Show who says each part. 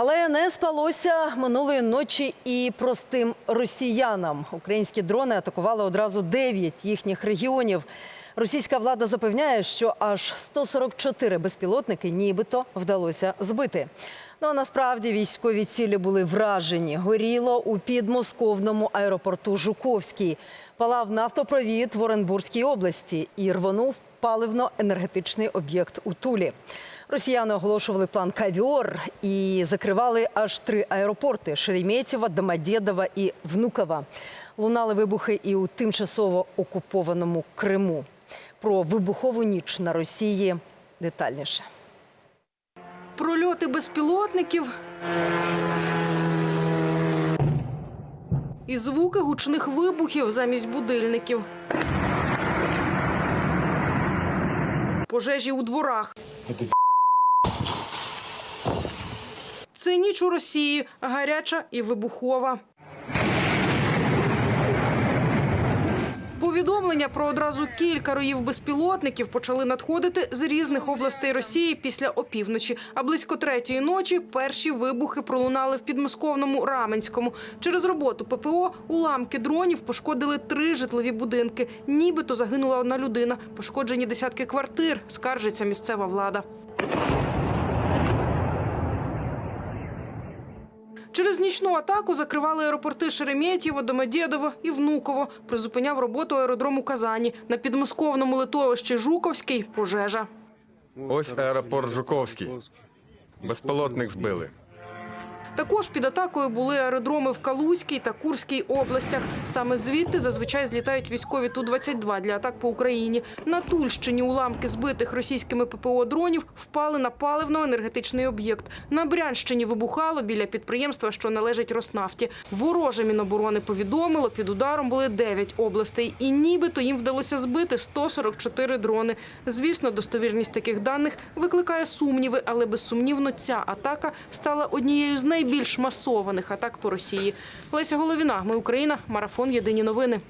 Speaker 1: Але не спалося минулої ночі і простим росіянам. Українські дрони атакували одразу дев'ять їхніх регіонів. Російська влада запевняє, що аж 144 безпілотники нібито вдалося збити. Ну а насправді військові цілі були вражені. Горіло у підмосковному аеропорту Жуковський. Палав нафтопровід в Оренбурзькій області і рвонув паливно-енергетичний об'єкт у Тулі. Росіяни оголошували план «Кавіор» і закривали аж три аеропорти: Шереметьєво, Домодєдово і Внуково. Лунали вибухи і у тимчасово окупованому Криму. Про вибухову ніч на Росії детальніше.
Speaker 2: Прольоти безпілотників і звуки гучних вибухів замість будильників. Пожежі у дворах. Це ніч у Росії, гаряча і вибухова. Повідомлення про одразу кілька роїв безпілотників почали надходити з різних областей Росії після опівночі. А близько третьої ночі перші вибухи пролунали в підмосковному Раменському. Через роботу ППО уламки дронів пошкодили три житлові будинки. Нібито загинула одна людина. Пошкоджені десятки квартир. Скаржиться місцева влада. Через нічну атаку закривали аеропорти Шереметьєво, Домодєдово і Внуково. Призупиняв роботу аеродрому Казані. На підмосковному литовищі Жуковський – пожежа.
Speaker 3: Ось аеропорт Жуковський. Безпілотник збили.
Speaker 2: Також під атакою були аеродроми в Калузькій та Курській областях. Саме звідти зазвичай злітають військові Ту-22 для атак по Україні. На Тульщині уламки збитих російськими ППО дронів впали на паливно-енергетичний об'єкт. На Брянщині вибухало біля підприємства, що належить Роснафті. Вороже Міноборони повідомило, під ударом були 9 областей. І нібито їм вдалося збити 144 дрони. Звісно, достовірність таких даних викликає сумніви, але безсумнівно ця атака стала однією з найбільш масованих атак по Росії. Леся Головіна, ми Україна, марафон Єдині новини.